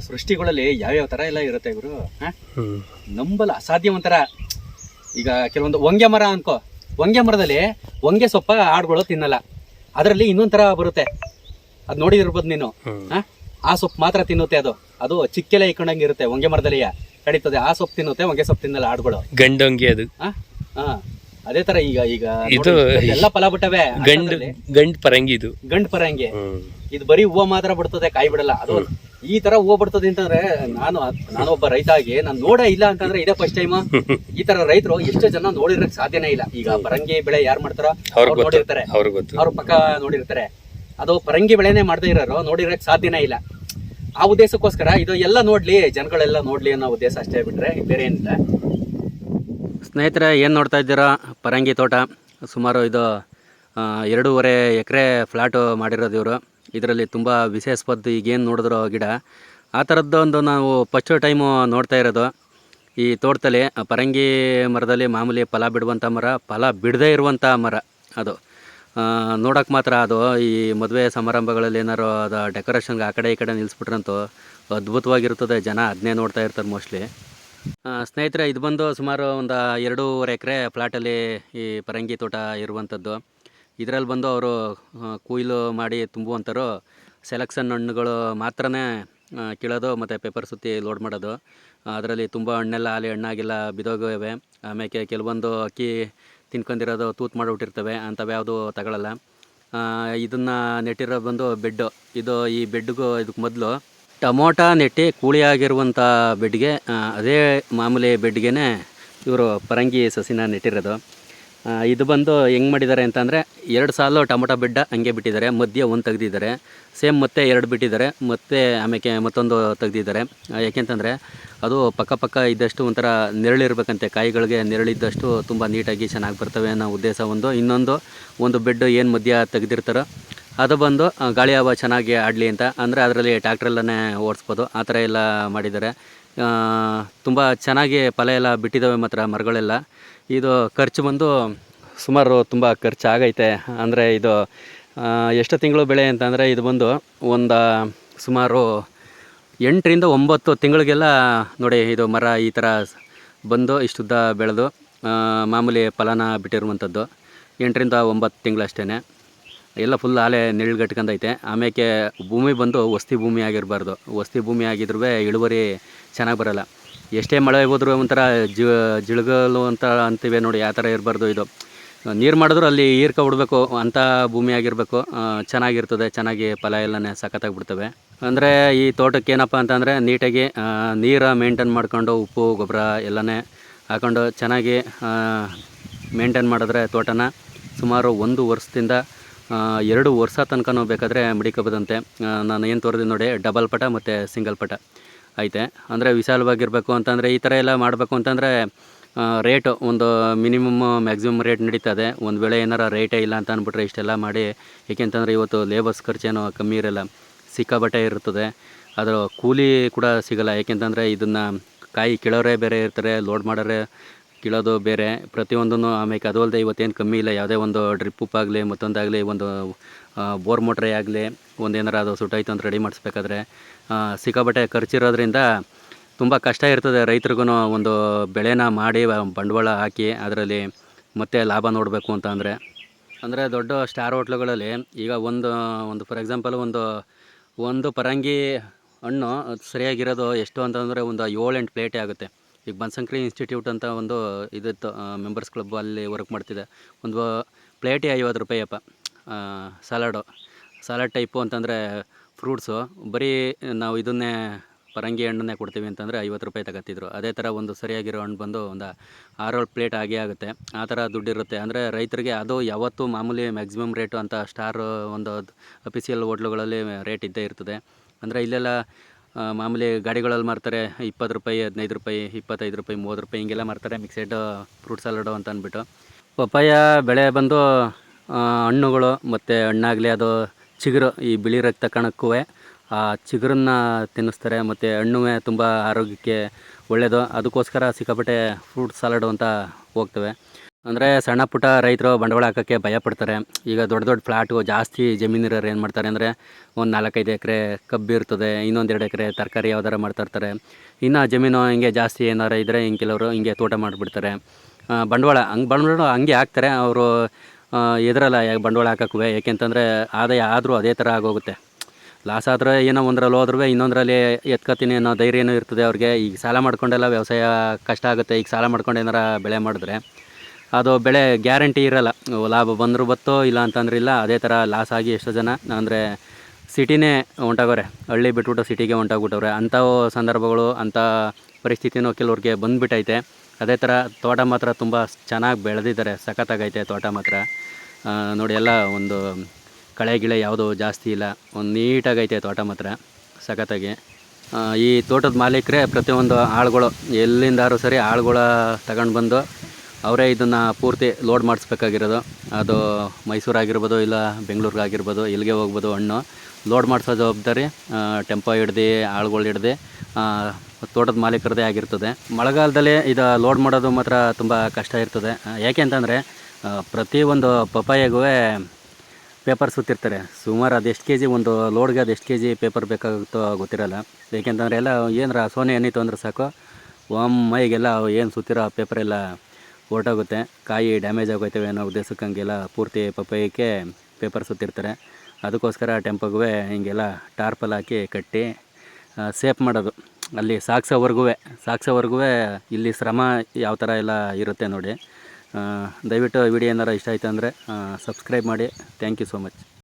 ಸೃಷ್ಟಿಗಳಲ್ಲಿ ಯಾವ್ಯಾವ ತರ ಎಲ್ಲ ಇರುತ್ತೆ ಇವರು ನಂಬಲ್ಲ ಅಸಾಧ್ಯ ಒಂಥರ ಈಗ ಕೆಲವೊಂದು ಹೊಂಗೆ ಮರ ಅನ್ಕೋ. ಹೊಂಗೆ ಮರದಲ್ಲಿ ಹೊಂಗೆ ಸೊಪ್ಪ ಆಡ್ಗಳು ತಿನ್ನಲ್ಲ. ಅದರಲ್ಲಿ ಇನ್ನೊಂದ್ ತರ ಬರುತ್ತೆ. ಅದ್ ನೋಡಿದಿರ್ಬೋದು ನೀನು. ಹಾ? ಆ ಸೊಪ್ಪು ಮಾತ್ರ ತಿನ್ನುತ್ತೆ ಅದು. ಅದು ಚಿಕ್ಕೆಲೆ ಇಕ್ಕೊಂಡಂಗೆ ಇರುತ್ತೆ. ಹೊಂಗೆ ಮರದಲ್ಲಿ ಕಡಿತದೆ ಆ ಸೊಪ್ಪು ತಿನ್ನುತ್ತೆ ಹೊಂಗೆ ಸೊಪ್ಪು ತಿನ್ನಲ್ಲ ಆಡ್ಗಳು. ಗಂಡೊಂಗೆ ಅದು. ಅದೇ ತರ ಈಗ ಈಗ ಇದು- ಎಲ್ಲ ಫಲ ಬಿಟ್ಟವೆ ಗಂಡು ಗಂಡ್ ಪರಂಗಿ ಇದು. ಗಂಡು ಪರಂಗಿ. ಇದು ಬರೀ ಹೂವು ಮಾತ್ರ ಬಿಡ್ತದೆ ಕಾಯಿ ಬಿಡಲ್ಲ. ಅದು ಈ ತರ ಹೂವು ಬಿಡ್ತದೆ ಅಂತಂದ್ರೆ ನಾನು ನಾನು ಒಬ್ಬ ರೈತ ಆಗಿ ನಾನು ನೋಡೇ ಇಲ್ಲ ಅಂತಂದ್ರೆ ಇದೇ ಫಸ್ಟ್ ಟೈಮ್ ಈ ತರ ರೈತರು ಎಷ್ಟು ಜನ ನೋಡಿರಕ್ ಸಾಧ್ಯನೇ ಇಲ್ಲ. ಈಗ ಪರಂಗಿ ಬೆಳೆ ಯಾರು ಮಾಡ್ತಾರೋ ನೋಡಿರ್ತಾರೆ. ಅವ್ರ ಪಕ್ಕ ನೋಡಿರ್ತಾರೆ. ಅದು ಪರಂಗಿ ಬೆಳೆನೇ ಮಾಡದೇ ಇರೋರು ನೋಡಿರಕ್ ಸಾಧ್ಯನೇ ಇಲ್ಲ. ಆ ಉದ್ದೇಶಕ್ಕೋಸ್ಕರ ಇದು ಎಲ್ಲ ನೋಡ್ಲಿ ಜನಗಳೆಲ್ಲ ನೋಡ್ಲಿ ಅನ್ನೋ ಉದ್ದೇಶ ಅಷ್ಟೇ ಬಿಟ್ರೆ ಬೇರೆ ಏನಿಲ್ಲ. ಸ್ನೇಹಿತರೆ ಏನು ನೋಡ್ತಾ ಇದ್ದೀರಾ? ಪರಂಗಿ ತೋಟ. ಸುಮಾರು ಇದು ಎರಡೂವರೆ ಎಕರೆ ಫ್ಲಾಟು ಮಾಡಿರೋದು ಇವರು. ಇದರಲ್ಲಿ ತುಂಬ ವಿಶೇಷವಾದ್ದು ಈಗೇನು ನೋಡಿದ್ರು ಗಿಡ. ಆ ಥರದ್ದು ಒಂದು ನಾವು ಫಸ್ಟ್ ಟೈಮು ನೋಡ್ತಾ ಇರೋದು. ಈ ತೋಟದಲ್ಲಿ ಪರಂಗಿ ಮರದಲ್ಲಿ ಮಾಮೂಲಿ ಫಲ ಬಿಡುವಂಥ ಮರ, ಫಲ ಬಿಡದೇ ಇರುವಂಥ ಮರ ಅದು. ನೋಡೋಕೆ ಮಾತ್ರ ಅದು. ಈ ಮದುವೆ ಸಮಾರಂಭಗಳಲ್ಲಿ ಏನಾರು ಅದು ಡೆಕೋರೇಷನ್ಗೆ ಆ ಕಡೆ ಈ ಕಡೆ ನಿಲ್ಲಿಸ್ಬಿಟ್ರಂತೂ ಅದ್ಭುತವಾಗಿರ್ತದೆ ಜನ ಅದನ್ನೇ ನೋಡ್ತಾ ಇರ್ತಾರೆ ಮೋಸ್ಟ್ಲಿ ಸ್ನೇಹಿತರೆ, ಇದು ಬಂದು ಸುಮಾರು ಒಂದು ಎರಡೂವರೆ ಎಕರೆ ಫ್ಲಾಟಲ್ಲಿ ಈ ಪರಂಗಿ ತೋಟ ಇರುವಂಥದ್ದು ಇದರಲ್ಲಿ ಬಂದು ಅವರು ಕೊಯ್ಲು ಮಾಡಿ ತುಂಬುವಂಥರು ಸೆಲೆಕ್ಷನ್ ಹಣ್ಣುಗಳು ಮಾತ್ರನೇ ಕೀಳೋದು ಮತ್ತು ಪೇಪರ್ ಸುತ್ತಿ ಲೋಡ್ ಮಾಡೋದು. ಅದರಲ್ಲಿ ತುಂಬ ಹಣ್ಣೆಲ್ಲ ಅಲ್ಲಿ ಹಣ್ಣಾಗಿಲ್ಲ ಬಿದೋಗಿವೆ ಆಮೇಲೆ ಕೆಲವೊಂದು ಅಕ್ಕಿ ತಿನ್ಕೊಂಡಿರೋದು ತೂತು ಮಾಡಿಬಿಟ್ಟಿರ್ತವೆ, ಅಂಥವು ಯಾವುದು ತಗೊಳ್ಳಲ್ಲ ಇದನ್ನು ನೆಟ್ಟಿರೋದು ಬಂದು ಬೆಡ್ಡು. ಇದು ಈ ಬೆಡ್ಗೂ ಇದಕ್ಕೆ ಮೊದಲು ಟೊಮೊಟೊ ನೆಟ್ಟಿ ಕೂಳಿಯಾಗಿರುವಂಥ ಬೆಡ್ಗೆ ಅದೇ ಮಾಮೂಲಿ ಬೆಡ್ಗೆ ಇವರು ಪರಂಗಿ ಸಸಿನ ನೆಟ್ಟಿರೋದು. ಇದು ಬಂದು ಹೆಂಗೆ ಮಾಡಿದ್ದಾರೆ ಅಂತಂದರೆ ಎರಡು ಸಾಲು ಟೊಮೊಟೊ ಬಿಡ್ಡ ಹಂಗೆ ಬಿಟ್ಟಿದ್ದಾರೆ, ಮಧ್ಯೆ ಒಂದು ತೆಗೆದಿದ್ದಾರೆ. ಸೇಮ್ ಮತ್ತೆ ಎರಡು ಬಿಟ್ಟಿದ್ದಾರೆ, ಮತ್ತೆ ಆಮೇಲೆ ಮತ್ತೊಂದು ತೆಗೆದಿದ್ದಾರೆ. ಯಾಕೆಂತಂದರೆ ಅದು ಪಕ್ಕ ಪಕ್ಕ ಇದ್ದಷ್ಟು ಒಂಥರ ನೆರಳಿರ್ಬೇಕಂತೆ, ಕಾಯಿಗಳಿಗೆ ನೆರಳಿದ್ದಷ್ಟು ತುಂಬ ನೀಟಾಗಿ ಚೆನ್ನಾಗಿ ಬರ್ತವೆ ಅನ್ನೋ ಉದ್ದೇಶ ಒಂದು. ಇನ್ನೊಂದು, ಒಂದು ಬೆಡ್ ಏನು ಮಧ್ಯ ತೆಗೆದಿರ್ತಾರೋ ಅದು ಬಂದು ಗಾಳಿ ಹಬ್ಬ ಚೆನ್ನಾಗಿ ಆಡಲಿ ಅಂತ, ಅಂದರೆ ಅದರಲ್ಲಿ ಟ್ಯಾಕ್ಟ್ರಲ್ಲೇ ಓಡಿಸ್ಬೋದು, ಆ ಥರ ಎಲ್ಲ ಮಾಡಿದ್ದಾರೆ. ತುಂಬ ಚೆನ್ನಾಗಿ ಫಲ ಎಲ್ಲ ಬಿಟ್ಟಿದ್ದಾವೆ ಮಾತ್ರ ಮರಗಳೆಲ್ಲ. ಇದು ಖರ್ಚು ಬಂದು ಸುಮಾರು ತುಂಬ ಖರ್ಚು ಆಗೈತೆ. ಅಂದರೆ ಇದು ಎಷ್ಟು ತಿಂಗಳು ಬೆಳೆ ಅಂತಂದರೆ ಇದು ಬಂದು ಒಂದು ಸುಮಾರು ಎಂಟರಿಂದ ಒಂಬತ್ತು ತಿಂಗಳಿಗೆಲ್ಲ ನೋಡಿ ಇದು ಮರ ಈ ಥರ ಬಂದು ಇಷ್ಟುದ್ದ ಬೆಳೆದು ಮಾಮೂಲಿ ಫಲನ ಬಿಟ್ಟಿರುವಂಥದ್ದು ಎಂಟರಿಂದ ಒಂಬತ್ತು ತಿಂಗಳಷ್ಟೇ ಎಲ್ಲ ಫುಲ್ ಆಲೆ ನೆರಳುಗಟ್ಕೊಂಡೈತೆ ಆಮೇಲೆ ಭೂಮಿ ಬಂದು ವಸ್ತಿ ಭೂಮಿ ಆಗಿರಬಾರ್ದು. ವಸ್ತಿ ಭೂಮಿ ಆಗಿದ್ರೂ ಇಳುವರಿ ಚೆನ್ನಾಗಿ ಬರಲ್ಲ. ಎಷ್ಟೇ ಮಳೆ ಹೋದ್ರೂ ಒಂಥರ ಜಿ, ಜಿಳುಗಲು ಅಂತ ಅಂತೀವಿ ನೋಡಿ, ಆ ಥರ ಇರಬಾರ್ದು ಇದು. ನೀರು ಮಾಡಿದ್ರು ಅಲ್ಲಿ ಈರ್ಕ ಬಿಡಬೇಕು ಅಂಥ ಭೂಮಿ ಆಗಿರಬೇಕು. ಚೆನ್ನಾಗಿರ್ತದೆ, ಚೆನ್ನಾಗಿ ಫಲ ಎಲ್ಲನೇ ಸಖತ್ತಾಗಿ ಬಿಡ್ತವೆ ಅಂದರೆ ಈ ತೋಟಕ್ಕೆ ಏನಪ್ಪ ಅಂತಂದರೆ ನೀಟಾಗಿ ನೀರು ಮೇಂಟೈನ್ ಮಾಡ್ಕೊಂಡು ಉಪ್ಪು, ಗೊಬ್ಬರ ಎಲ್ಲನೇ ಹಾಕೊಂಡು ಚೆನ್ನಾಗಿ ಮೇಂಟೈನ್ ಮಾಡಿದ್ರೆ ತೋಟನ ಸುಮಾರು ಒಂದು ವರ್ಷದಿಂದ ಎರಡು ವರ್ಷ ತನಕನೂ ಬೇಕಾದರೆ ಮಡಿಕೋಬೋದಂತೆ ನಾನು ಏನು ತೋರಿದೆ ನೋಡಿ ಡಬಲ್ ಪಟ ಮತ್ತು ಸಿಂಗಲ್ ಪಟ. ಐತೆ. ಅಂದರೆ ವಿಶಾಲವಾಗಿರಬೇಕು ಅಂತಂದರೆ ಈ ಥರ ಎಲ್ಲ ಮಾಡಬೇಕು ಅಂತಂದರೆ ರೇಟು ಒಂದು ಮಿನಿಮಮ್ ಮ್ಯಾಕ್ಸಿಮಮ್ ರೇಟ್ ನಡೀತದೆ. ಒಂದು ವೇಳೆ ಏನಾರ ರೇಟೇ ಇಲ್ಲ ಅಂತ ಅಂದ್ಬಿಟ್ರೆ ಇಷ್ಟೆಲ್ಲ ಮಾಡಿ. ಏಕೆಂತಂದರೆ ಇವತ್ತು ಲೇಬರ್ಸ್ ಖರ್ಚೇನೋ ಕಮ್ಮಿ ಇರಲ್ಲ. ಸಿಕ್ಕಾಬಟ್ಟೆ ಇರ್ತದೆ. ಅದರ ಕೂಲಿ ಕೂಡ ಸಿಗಲ್ಲ. ಏಕೆಂತಂದರೆ ಇದನ್ನು ಕಾಯಿ ಕೀಳೋರೇ ಬೇರೆ ಇರ್ತಾರೆ ಲೋಡ್ ಮಾಡೋರೇ ಕೀಳೋದು ಬೇರೆ. ಪ್ರತಿಯೊಂದೂ ಆಮೇಲೆ ಅದು ಅಲ್ಲದೆ ಇವತ್ತೇನು ಕಮ್ಮಿ ಇಲ್ಲ. ಯಾವುದೇ ಒಂದು ಡ್ರಿಪ್ ಉಪ್ಪಾಗಲಿ ಮತ್ತೊಂದಾಗಲಿ, ಒಂದು ಬೋರ್ ಮೋಟ್ರೇ ಆಗಲಿ ಒಂದು ಏನಾರು ಅದು ಸುಟ್ಟಾಯ್ತು ಅಂತ ರೆಡಿ ಮಾಡಿಸ್ಬೇಕಾದ್ರೆ ಸಿಕ್ಕಾಪಟ್ಟೆ ಖರ್ಚಿರೋದ್ರಿಂದ ತುಂಬ ಕಷ್ಟ ಇರ್ತದೆ. ರೈತ್ರಿಗೂ ಒಂದು ಬೆಳೆನ ಮಾಡಿ ಬಂಡವಾಳ ಹಾಕಿ ಅದರಲ್ಲಿ ಮತ್ತೆ ಲಾಭ ನೋಡಬೇಕು ಅಂತ ಅಂದರೆ. ಅಂದರೆ ದೊಡ್ಡ ಸ್ಟಾರ್ ಹೋಟ್ಲುಗಳಲ್ಲಿ ಈಗ ಒಂದು ಒಂದು ಫಾರ್ ಎಕ್ಸಾಂಪಲ್ ಒಂದು ಒಂದು ಪರಂಗಿ ಹಣ್ಣು ಸರಿಯಾಗಿರೋದು ಎಷ್ಟು ಅಂತಂದರೆ ಒಂದು ಏಳೆಂಟು ಪ್ಲೇಟೇ ಆಗುತ್ತೆ. ಈಗ ಬನಶಂಕರಿ ಇನ್ಸ್ಟಿಟ್ಯೂಟ್ ಅಂತ ಒಂದು ಇದಿತ್ತು ಮೆಂಬರ್ಸ್ ಕ್ಲಬ್ ಅಲ್ಲಿ ವರ್ಕ್ ಮಾಡ್ತಿದ್ದೆ ಒಂದು ಪ್ಲೇಟೇ ಐವತ್ತು ರೂಪಾಯಿ ಅಪ್ಪ ಸಲಾಡು ಸಲಾಡ್ ಟೈಪು ಅಂತಂದರೆ ಫ್ರೂಟ್ಸು ಬರೀ ನಾವು ಇದನ್ನೇ ಪರಂಗಿ ಹಣ್ಣನ್ನೇ ಕೊಡ್ತೀವಿ ಅಂತಂದರೆ ಐವತ್ತು ರೂಪಾಯಿ ತಗೋತಿದ್ರು ಅದೇ ಥರ ಒಂದು ಸರಿಯಾಗಿರೋ ಹಣ್ಣು ಬಂದು ಒಂದು ಆರೇಳು ಪ್ಲೇಟ್ ಆಗೇ ಆಗುತ್ತೆ. ಆ ಥರ ದುಡ್ಡಿರುತ್ತೆ ಅಂದರೆ ರೈತರಿಗೆ ಅದು ಯಾವತ್ತೂ ಮಾಮೂಲಿ ಮ್ಯಾಕ್ಸಿಮಮ್ ರೇಟು ಅಂತ ಸ್ಟಾರ್ ಒಂದು ಅಫಿಸಿಯಲ್ ಹೋಟ್ಲುಗಳಲ್ಲಿ ರೇಟ್ ಇದ್ದೇ ಇರ್ತದೆ. ಅಂದರೆ ಇಲ್ಲೆಲ್ಲ ಮಾಮೂಲಿ ಗಾಡಿಗಳಲ್ಲಿ ಮಾರ್ತಾರೆ ಇಪ್ಪತ್ತು ರೂಪಾಯಿ, ಹದಿನೈದು ರೂಪಾಯಿ, ಇಪ್ಪತ್ತೈದು ರೂಪಾಯಿ, ಮೂವತ್ತು ರೂಪಾಯಿ ಹಿಂಗೆಲ್ಲ ಮಾರ್ತಾರೆ ಮಿಕ್ಸೆಡ್ ಫ್ರೂಟ್ ಸಲಾಡು ಅಂತ ಅಂದ್ಬಿಟ್ಟು. ಪಪ್ಪಾಯ ಬೆಳೆ ಬಂದು ಹಣ್ಣುಗಳು ಮತ್ತು ಹಣ್ಣಾಗಲಿ ಅದು ಚಿಗುರು, ಈ ಬಿಳಿ ರಕ್ತ ಕಣಕ್ಕೂ ಆ ಚಿಗುರನ್ನ ತಿನ್ನಿಸ್ತಾರೆ ಮತ್ತು ಹಣ್ಣು ತುಂಬ ಆರೋಗ್ಯಕ್ಕೆ ಒಳ್ಳೆಯದು ಅದಕ್ಕೋಸ್ಕರ ಸಿಕ್ಕಾಪಟ್ಟೆ ಫ್ರೂಟ್ ಸಲಾಡು ಅಂತ ಹೋಗ್ತವೆ. ಅಂದರೆ ಸಣ್ಣ ಪುಟ್ಟ ರೈತರು ಬಂಡವಾಳ ಹಾಕೋಕ್ಕೆ ಭಯ ಪಡ್ತಾರೆ. ಈಗ ದೊಡ್ಡ ದೊಡ್ಡ ಫ್ಲಾಟು ಜಾಸ್ತಿ ಜಮೀನಿರೋರು ಏನು ಮಾಡ್ತಾರೆ ಅಂದರೆ ಒಂದು ನಾಲ್ಕೈದು ಎಕರೆ ಕಬ್ಬು ಇರ್ತದೆ, ಇನ್ನೊಂದು ಎರಡು ಎಕರೆ ತರಕಾರಿ ಯಾವ್ದಾರು ಮಾಡ್ತಾ ಇರ್ತಾರೆ. ಇನ್ನು ಜಮೀನು ಹಿಂಗೆ ಜಾಸ್ತಿ ಏನಾರು ಇದ್ದರೆ ಹಿಂಗೆ ಕೆಲವರು ಹಿಂಗೆ ತೋಟ ಮಾಡಿಬಿಡ್ತಾರೆ. ಬಂಡವಾಳ ಹಂಗೆ ಬಂಡವಾಳ ಹಂಗೆ ಹಾಕ್ತಾರೆ, ಅವರು ಎದುರಲ್ಲ ಬಂಡವಾಳ ಹಾಕೋಕ್ಕೂ ಏಕೆಂತಂದರೆ ಆದಾಯ ಆದರೂ ಅದೇ ಥರ ಆಗೋಗುತ್ತೆ. ಲಾಸ್ ಆದರೆ ಏನೋ ಒಂದರಲ್ಲಿ ಹೋದ್ರೂ ಇನ್ನೊಂದರಲ್ಲಿ ಎತ್ಕೊತೀನಿ ಅನ್ನೋ ಧೈರ್ಯನೂ ಇರ್ತದೆ ಅವ್ರಿಗೆ. ಈಗ ಸಾಲ ಮಾಡ್ಕೊಂಡೆಲ್ಲ ವ್ಯವಸಾಯ ಕಷ್ಟ ಆಗುತ್ತೆ, ಈಗ ಸಾಲ ಮಾಡ್ಕೊಂಡು ಏನಾರ ಬೆಳೆ ಮಾಡಿದ್ರೆ ಅದು ಬೆಳೆ ಗ್ಯಾರಂಟಿ ಇರಲ್ಲ. ಲಾಭ ಬಂದರೂ ಬತ್ತೋ, ಇಲ್ಲ ಅಂತಂದ್ರೆ ಇಲ್ಲ. ಅದೇ ಥರ ಲಾಸ್ ಆಗಿ ಎಷ್ಟೋ ಜನ, ಅಂದರೆ ಸಿಟಿನೇ ಹೊಂಟಾಗೋರೆ ಹಳ್ಳಿ ಬಿಟ್ಬಿಟ್ಟು ಸಿಟಿಗೆ ಹೊಂಟಾಗ್ಬಿಟ್ಟವ್ರೆ ಅಂಥವು ಸಂದರ್ಭಗಳು, ಅಂಥ ಪರಿಸ್ಥಿತಿನೂ ಕೆಲವ್ರಿಗೆ ಬಂದುಬಿಟ್ಟೈತೆ ಅದೇ ಥರ ತೋಟ ಮಾತ್ರ ತುಂಬ ಚೆನ್ನಾಗಿ ಬೆಳೆದಿದ್ದಾರೆ. ಸಖತ್ತಾಗೈತೆ ತೋಟ ಮಾತ್ರ. ನೋಡಿ, ಎಲ್ಲ ಒಂದು ಕಳೆ ಗಿಳೆ ಯಾವುದೂ ಜಾಸ್ತಿ ಇಲ್ಲ. ಒಂದು ನೀಟಾಗೈತೆ ತೋಟ ಮಾತ್ರ, ಸಖತ್ತಾಗಿ. ಈ ತೋಟದ ಮಾಲೀಕರೇ ಪ್ರತಿಯೊಂದು ಆಳುಗಳು ಎಲ್ಲಿಂದಾರು ಸರಿ ಆಳುಗಳ ತಗೊಂಡು ಬಂದು ಅವರೇ ಇದನ್ನು ಪೂರ್ತಿ ಲೋಡ್ ಮಾಡಿಸ್ಬೇಕಾಗಿರೋದು. ಅದು ಮೈಸೂರಾಗಿರ್ಬೋದು ಇಲ್ಲ ಬೆಂಗಳೂರಿಗಾಗಿರ್ಬೋದು, ಇಲ್ಲಿಗೆ ಹೋಗ್ಬೋದು ಹಣ್ಣು. ಲೋಡ್ ಮಾಡಿಸೋ ಜವಾಬ್ದಾರಿ ಟೆಂಪೋ ಹಿಡ್ದು, ಆಳುಗಳು ಹಿಡ್ದು ತೋಟದ ಮಾಲೀಕರದೇ ಆಗಿರ್ತದೆ. ಮಳೆಗಾಲದಲ್ಲಿ ಇದು ಲೋಡ್ ಮಾಡೋದು ಮಾತ್ರ ತುಂಬ ಕಷ್ಟ ಇರ್ತದೆ. ಯಾಕೆ ಅಂತಂದರೆ ಪ್ರತಿಯೊಂದು ಪಪ್ಪಾಯಿಗೂ ಪೇಪರ್ ಸುತ್ತಿರ್ತಾರೆ. ಸುಮಾರು ಅದು ಎಷ್ಟು ಕೆ ಜಿ ಒಂದು ಲೋಡ್ಗೆ ಅದು ಎಷ್ಟು ಕೆ ಜಿ ಪೇಪರ್ ಬೇಕಾಗುತ್ತೋ ಗೊತ್ತಿರಲ್ಲ. ಏಕೆಂತಂದರೆ ಎಲ್ಲ ಏನಾರ ಸೋನೆ ಏನಿತ್ತು ಅಂದ್ರೆ ಸಾಕು. ಒಮ್ಮೆಗೆಲ್ಲ ಏನು ಸುತ್ತಿರೋ ಪೇಪರ್ ಎಲ್ಲ ಹೊರ್ಟೋಗುತ್ತೆ. ಕಾಯಿ ಡ್ಯಾಮೇಜ್ ಆಗೋಯ್ತವೆ ಅನ್ನೋ ಉದ್ದೇಶಕ್ಕೆ ಹಂಗೆಲ್ಲ ಪೂರ್ತಿ ಪಪ್ಪಾಯಕ್ಕೆ ಪೇಪರ್ ಸುತ್ತಿರ್ತಾರೆ. ಅದಕ್ಕೋಸ್ಕರ ಟೆಂಪೋಗೂ ಹಿಂಗೆಲ್ಲ ಟಾರ್ಪಲ್ ಹಾಕಿ ಕಟ್ಟಿ ಸೇಫ್ ಮಾಡೋದು. ಅಲ್ಲಿ ಸಾಗ್ಸೋವರೆಗೂ ಸಾಗ್ಸೋವರೆಗೂ ಇಲ್ಲಿ ಶ್ರಮ ಯಾವ ಥರ ಎಲ್ಲ ಇರುತ್ತೆ ನೋಡಿ. ದಯವಿಟ್ಟು ವಿಡಿಯೋ ಏನಾರು ಇಷ್ಟ ಆಯಿತು ಅಂದರೆ ಸಬ್ಸ್ಕ್ರೈಬ್ ಮಾಡಿ. Thank you so much